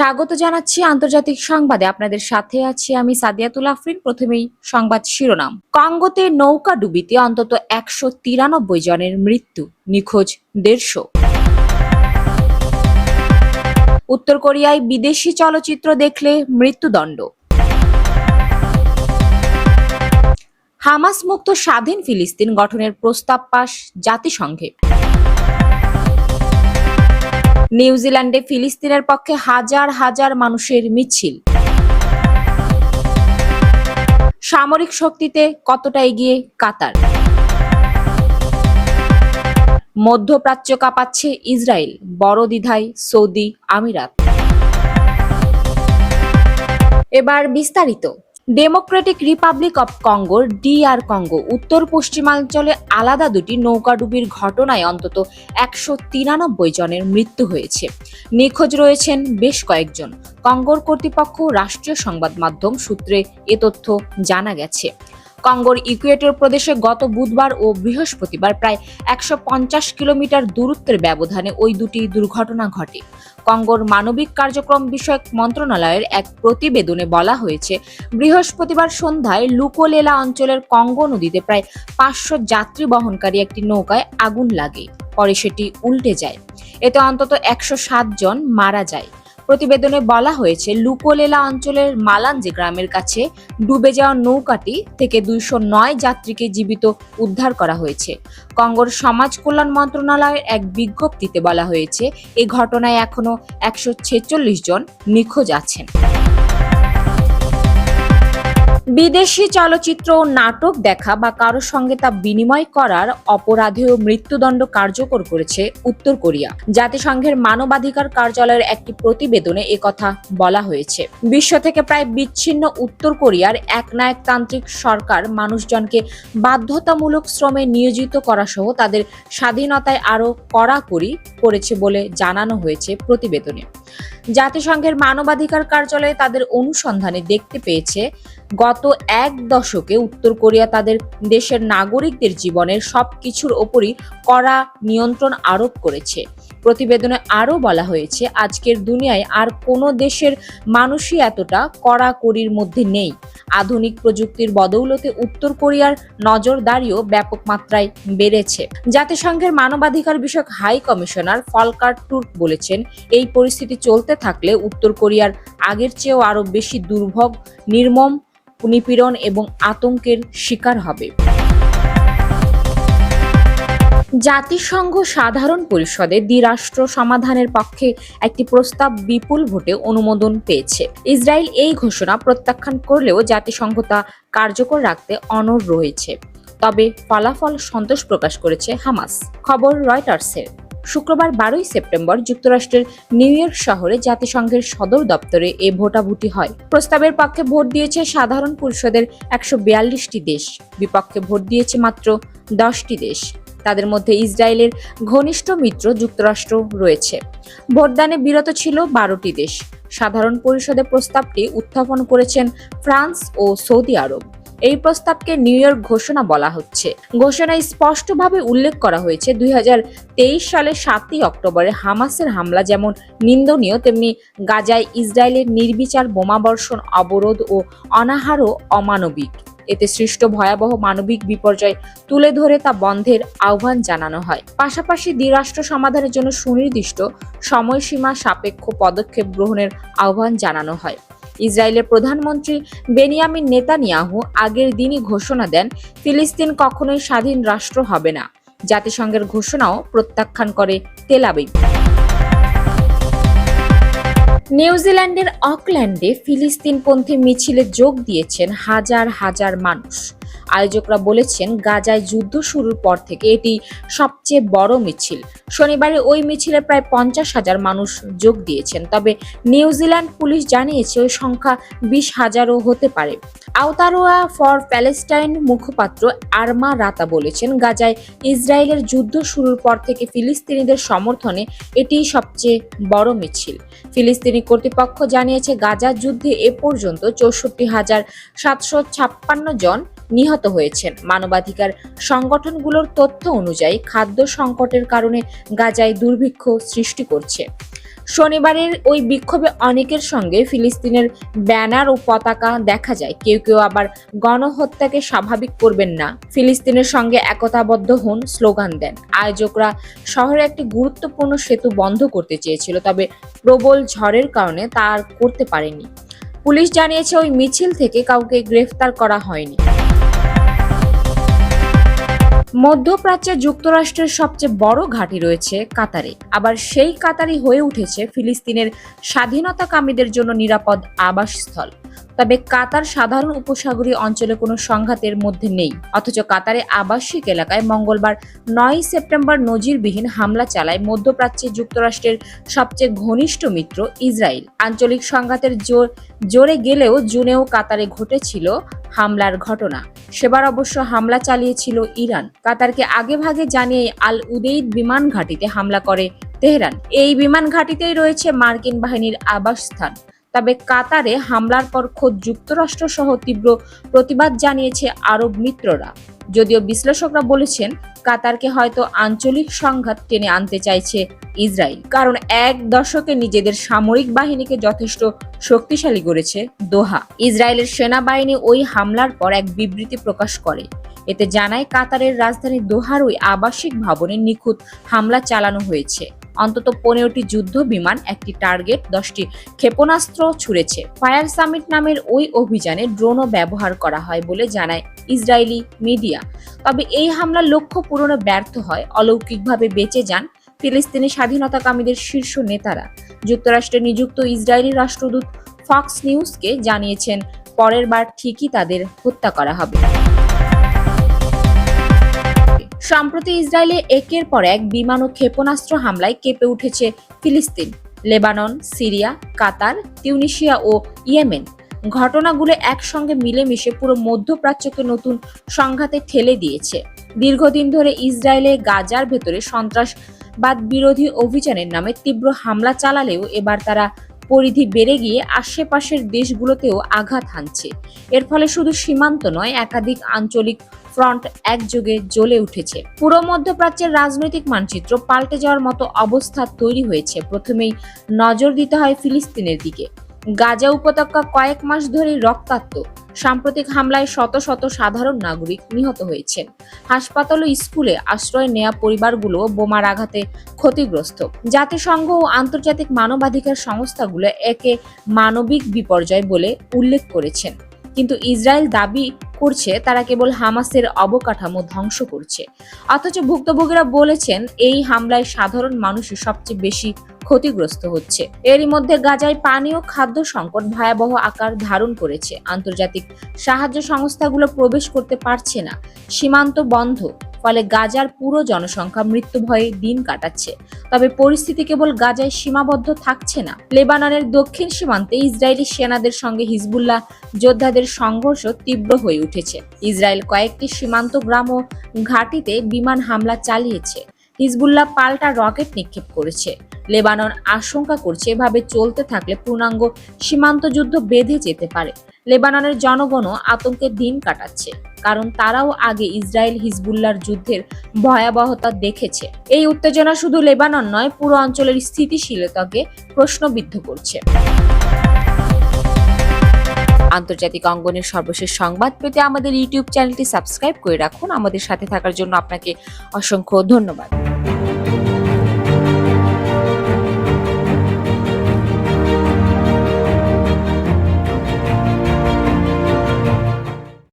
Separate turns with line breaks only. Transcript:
স্বাগত জানাচ্ছি আন্তর্জাতিক সংবাদে আপনাদের সাথে আছি আমি সাদিয়াতুল আফরিন প্রথমেই সংবাদ শিরোনাম কঙ্গোতে নৌকা ডুবিতে অন্তত একশো তিরানব্বই জনের মৃত্যু নিখোঁজ দেড়শো উত্তর কোরিয়ায় বিদেশি চলচ্চিত্র দেখলে মৃত্যুদণ্ড হামাস মুক্ত স্বাধীন ফিলিস্তিন গঠনের প্রস্তাব পাশ জাতিসংঘে নিউজিল্যান্ডে ফিলিস্তিনের পক্ষে হাজার হাজার মানুষের মিছিল সামরিক শক্তিতে কতটা এগিয়ে কাতার মধ্যপ্রাচ্য কাঁপাচ্ছে ইসরায়েল বড় দ্বিধায় সৌদি আমিরাত এবার বিস্তারিত ডেমোক্রেটিক রিপাবলিক অব কঙ্গোর ডিআর কঙ্গো উত্তর পশ্চিমাঞ্চলে আলাদা দুটি নৌকাডুবির ঘটনায় অন্তত একশো তিরানব্বই জনের মৃত্যু হয়েছে নিখোঁজ রয়েছেন বেশ কয়েকজন কঙ্গোর কর্তৃপক্ষ রাষ্ট্রীয় সংবাদ মাধ্যম সূত্রে এ তথ্য জানা গেছে কঙ্গোর ইকুয়েটর প্রদেশে গত বুধবার ও বৃহস্পতিবার প্রায় একশো কিলোমিটার দূরত্বের ব্যবধানে ওই দুটি দুর্ঘটনা ঘটে কঙ্গোর মানবিক কার্যক্রম বিষয়ক মন্ত্রণালয়ের এক প্রতিবেদনে বলা হয়েছে বৃহস্পতিবার সন্ধ্যায় লুকোলেলা অঞ্চলের কঙ্গো নদীতে প্রায় পাঁচশো যাত্রী বহনকারী একটি নৌকায় আগুন লাগে পরে সেটি উল্টে যায় এতে অন্তত একশো জন মারা যায় প্রতিবেদনে বলা হয়েছে লুকোলেলা অঞ্চলের মালাঞ্জে গ্রামের কাছে ডুবে যাওয়া নৌকাটি থেকে দুইশো নয় যাত্রীকে জীবিত উদ্ধার করা হয়েছে কঙ্গোর সমাজ কল্যাণ মন্ত্রণালয়ের এক বিজ্ঞপ্তিতে বলা হয়েছে এ ঘটনায় এখনও একশো ছেচল্লিশ জন নিখোঁজ আছেন বিদেশি চলচ্চিত্র নাটক দেখা বা কারোর সঙ্গে তা বিনিময় করার ও মৃত্যুদণ্ড কার্যকর করেছে উত্তর কোরিয়া জাতিসংঘের মানবাধিকার কার্যালয়ের একটি প্রতিবেদনে কথা বলা হয়েছে বিশ্ব থেকে প্রায় বিচ্ছিন্ন উত্তর কোরিয়ার একনায়কতান্ত্রিক সরকার মানুষজনকে বাধ্যতামূলক শ্রমে নিয়োজিত করা সহ তাদের স্বাধীনতায় আরও কড়াকড়ি করেছে বলে জানানো হয়েছে প্রতিবেদনে জাতিসংঘের মানবাধিকার কার্যালয়ে তাদের অনুসন্ধানে দেখতে পেয়েছে গত এক দশকে উত্তর কোরিয়া তাদের দেশের নাগরিকদের জীবনের সব কিছুর ওপরই কড়া নিয়ন্ত্রণ আরোপ করেছে প্রতিবেদনে আরও বলা হয়েছে আজকের দুনিয়ায় আর কোনো দেশের মানুষই এতটা কড়াকড়ির মধ্যে নেই আধুনিক প্রযুক্তির বদৌলতে উত্তর কোরিয়ার নজরদারিও ব্যাপক মাত্রায় বেড়েছে জাতিসংঘের মানবাধিকার বিষয়ক হাই কমিশনার ফলকার টুর্ক বলেছেন এই পরিস্থিতি চলতে থাকলে উত্তর কোরিয়ার আগের চেয়েও আরও বেশি দুর্ভোগ নির্মম নিপীড়ন এবং আতঙ্কের শিকার হবে জাতিসংঘ সাধারণ পরিষদে দ্বিরাষ্ট্র সমাধানের পক্ষে একটি প্রস্তাব বিপুল ভোটে অনুমোদন পেয়েছে ইসরায়েল এই ঘোষণা প্রত্যাখ্যান করলেও জাতিসংঘ তা কার্যকর রাখতে অনড় রয়েছে তবে ফলাফল সন্তোষ প্রকাশ করেছে হামাস খবর রয়টার্সের শুক্রবার বারোই সেপ্টেম্বর যুক্তরাষ্ট্রের নিউ ইয়র্ক শহরে জাতিসংঘের সদর দপ্তরে এ ভোটাভুটি হয় প্রস্তাবের পক্ষে ভোট দিয়েছে সাধারণ পরিষদের একশো বিয়াল্লিশটি দেশ বিপক্ষে ভোট দিয়েছে মাত্র দশটি দেশ তাদের মধ্যে ইসরায়েলের ঘনিষ্ঠ মিত্র যুক্তরাষ্ট্র রয়েছে ভোটদানে বিরত ছিল বারোটি দেশ সাধারণ পরিষদে প্রস্তাবটি উত্থাপন করেছেন ফ্রান্স ও সৌদি আরব এই প্রস্তাবকে নিউ ইয়র্ক ঘোষণা বলা হচ্ছে ঘোষণায় স্পষ্টভাবে উল্লেখ করা হয়েছে দুই সালের সাতই অক্টোবরে হামাসের হামলা যেমন নিন্দনীয় তেমনি গাজায় ইসরায়েলের নির্বিচার বোমাবর্ষণ অবরোধ ও অনাহারও অমানবিক এতে সৃষ্ট ভয়াবহ মানবিক বিপর্যয় তুলে ধরে তা বন্ধের আহ্বান জানানো হয় পাশাপাশি দ্বিরাষ্ট্র সমাধানের জন্য সুনির্দিষ্ট সময়সীমা সাপেক্ষ পদক্ষেপ গ্রহণের আহ্বান জানানো হয় ইসরায়েলের প্রধানমন্ত্রী বেনিয়ামিন নেতানিয়াহু আগের দিনই ঘোষণা দেন ফিলিস্তিন কখনোই স্বাধীন রাষ্ট্র হবে না জাতিসংঘের ঘোষণাও প্রত্যাখ্যান করে তেলাবি নিউজিল্যান্ডের অকল্যান্ডে ফিলিস্তিনপন্থী মিছিলে যোগ দিয়েছেন হাজার হাজার মানুষ আয়োজকরা বলেছেন গাজায় যুদ্ধ শুরুর পর থেকে এটি সবচেয়ে বড় মিছিল শনিবারে ওই মিছিলে প্রায় পঞ্চাশ হাজার মানুষ যোগ দিয়েছেন তবে নিউজিল্যান্ড পুলিশ জানিয়েছে ওই সংখ্যা বিশ হাজারও হতে পারে আওতারোয়া ফর প্যালেস্টাইন মুখপাত্র আরমা রাতা বলেছেন গাজায় ইসরায়েলের যুদ্ধ শুরুর পর থেকে ফিলিস্তিনিদের সমর্থনে এটি সবচেয়ে বড় মিছিল ফিলিস্তিনি কর্তৃপক্ষ জানিয়েছে গাজা যুদ্ধে এ পর্যন্ত চৌষট্টি হাজার সাতশো ছাপ্পান্ন জন নিহত হয়েছেন মানবাধিকার সংগঠনগুলোর তথ্য অনুযায়ী খাদ্য সংকটের কারণে গাজায় দুর্ভিক্ষ সৃষ্টি করছে শনিবারের ওই বিক্ষোভে অনেকের সঙ্গে ফিলিস্তিনের ব্যানার ও পতাকা দেখা যায় কেউ কেউ আবার গণহত্যাকে স্বাভাবিক করবেন না ফিলিস্তিনের সঙ্গে একতাবদ্ধ হন স্লোগান দেন আয়োজকরা শহরে একটি গুরুত্বপূর্ণ সেতু বন্ধ করতে চেয়েছিল তবে প্রবল ঝড়ের কারণে তা আর করতে পারেনি পুলিশ জানিয়েছে ওই মিছিল থেকে কাউকে গ্রেফতার করা হয়নি মধ্যপ্রাচ্যে যুক্তরাষ্ট্রের সবচেয়ে বড় ঘাঁটি রয়েছে কাতারে আবার সেই কাতারই হয়ে উঠেছে ফিলিস্তিনের স্বাধীনতাকামীদের জন্য নিরাপদ আবাসস্থল তবে কাতার সাধারণ উপসাগরীয় অঞ্চলে কোনো সংঘাতের মধ্যে নেই অথচ কাতারে আবাসিক এলাকায় মঙ্গলবার নয় সেপ্টেম্বর নজিরবিহীন হামলা চালায় মধ্যপ্রাচ্যে যুক্তরাষ্ট্রের সবচেয়ে ঘনিষ্ঠ মিত্র ইসরায়েল আঞ্চলিক সংঘাতের জোর জোরে গেলেও জুনেও কাতারে ঘটেছিল হামলার ঘটনা সেবার অবশ্য হামলা চালিয়েছিল ইরান কাতারকে আগেভাগে জানিয়ে আল উদেইদ বিমান ঘাঁটিতে হামলা করে তেহরান এই বিমান ঘাঁটিতেই রয়েছে মার্কিন বাহিনীর আবাসস্থান তবে কাতারে হামলার পর খোদ যুক্তরাষ্ট্র সহ তীব্র প্রতিবাদ জানিয়েছে আরব মিত্ররা যদিও বিশ্লেষকরা বলেছেন কাতারকে হয়তো আঞ্চলিক সংঘাত টেনে আনতে চাইছে ইসরায়েল কারণ এক দশকে নিজেদের সামরিক বাহিনীকে যথেষ্ট শক্তিশালী করেছে দোহা ইসরায়েলের সেনাবাহিনী ওই হামলার পর এক বিবৃতি প্রকাশ করে এতে জানায় কাতারের রাজধানী দোহার ওই আবাসিক ভবনে নিখুঁত হামলা চালানো হয়েছে অন্তত পনেরোটি যুদ্ধ বিমান একটি টার্গেট দশটি ক্ষেপণাস্ত্র ছুড়েছে ফায়ার সামিট নামের ওই অভিযানে ড্রোনও ব্যবহার করা হয় বলে জানায় ইসরায়েলি মিডিয়া তবে এই হামলার লক্ষ্য পূরণে ব্যর্থ হয় অলৌকিকভাবে বেঁচে যান ফিলিস্তিনি স্বাধীনতাকামীদের শীর্ষ নেতারা যুক্তরাষ্ট্রে নিযুক্ত ইসরায়েলি রাষ্ট্রদূত ফক্স নিউজকে জানিয়েছেন পরের বার ঠিকই তাদের হত্যা করা হবে সম্প্রতি ইসরায়েলে একের পর এক বিমান ও ক্ষেপণাস্ত্র হামলায় কেঁপে উঠেছে ফিলিস্তিন লেবানন সিরিয়া কাতার তিউনিশিয়া ও ইয়েমেন ঘটনাগুলো একসঙ্গে মিলেমিশে পুরো মধ্যপ্রাচ্যকে নতুন সংঘাতে ঠেলে দিয়েছে দীর্ঘদিন ধরে ইসরায়েলে গাজার ভেতরে সন্ত্রাসবাদ বিরোধী অভিযানের নামে তীব্র হামলা চালালেও এবার তারা পরিধি বেড়ে গিয়ে আশেপাশের দেশগুলোতেও আঘাত হানছে এর ফলে শুধু সীমান্ত নয় একাধিক আঞ্চলিক ফ্রন্ট একযোগে জ্বলে উঠেছে পুরো মধ্যপ্রাচ্যের রাজনৈতিক মানচিত্র পাল্টে যাওয়ার মতো অবস্থা তৈরি হয়েছে প্রথমেই নজর দিতে হয় ফিলিস্তিনের দিকে গাজা উপত্যকা কয়েক মাস ধরে রক্তাক্ত সাম্প্রতিক হামলায় শত শত সাধারণ নাগরিক নিহত হয়েছেন হাসপাতাল ও স্কুলে আশ্রয় নেয়া পরিবারগুলো বোমার আঘাতে ক্ষতিগ্রস্ত জাতিসংঘ ও আন্তর্জাতিক মানবাধিকার সংস্থাগুলো একে মানবিক বিপর্যয় বলে উল্লেখ করেছেন কিন্তু ইসরায়েল দাবি করছে তারা কেবল হামাসের অবকাঠামো ধ্বংস করছে অথচ ভুক্তভোগীরা বলেছেন এই হামলায় সাধারণ মানুষই সবচেয়ে বেশি ক্ষতিগ্রস্ত হচ্ছে এরই মধ্যে গাজায় পানি ও খাদ্য সংকট ভয়াবহ আকার ধারণ করেছে আন্তর্জাতিক সাহায্য সংস্থাগুলো প্রবেশ করতে পারছে না সীমান্ত বন্ধ ফলে গাজার পুরো জনসংখ্যা মৃত্যু ভয়ে দিন কাটাচ্ছে তবে পরিস্থিতি কেবল গাজায় সীমাবদ্ধ থাকছে না লেবাননের দক্ষিণ সীমান্তে ইসরায়েলি সেনাদের সঙ্গে হিজবুল্লাহ যোদ্ধাদের সংঘর্ষ তীব্র হয়ে উঠেছে ইসরায়েল কয়েকটি সীমান্ত গ্রাম ও ঘাটিতে বিমান হামলা চালিয়েছে হিজবুল্লাহ পাল্টা রকেট নিক্ষেপ করেছে লেবানন আশঙ্কা করছে এভাবে চলতে থাকলে পূর্ণাঙ্গ সীমান্ত যুদ্ধ বেঁধে যেতে পারে লেবাননের জনগণও আতঙ্কে দিন কাটাচ্ছে কারণ তারাও আগে ইসরায়েল হিজবুল্লার যুদ্ধের ভয়াবহতা দেখেছে এই উত্তেজনা শুধু লেবানন নয় পুরো অঞ্চলের স্থিতিশীলতাকে প্রশ্নবিদ্ধ করছে আন্তর্জাতিক অঙ্গনের সর্বশেষ সংবাদ পেতে আমাদের ইউটিউব চ্যানেলটি সাবস্ক্রাইব করে রাখুন আমাদের সাথে থাকার জন্য আপনাকে অসংখ্য ধন্যবাদ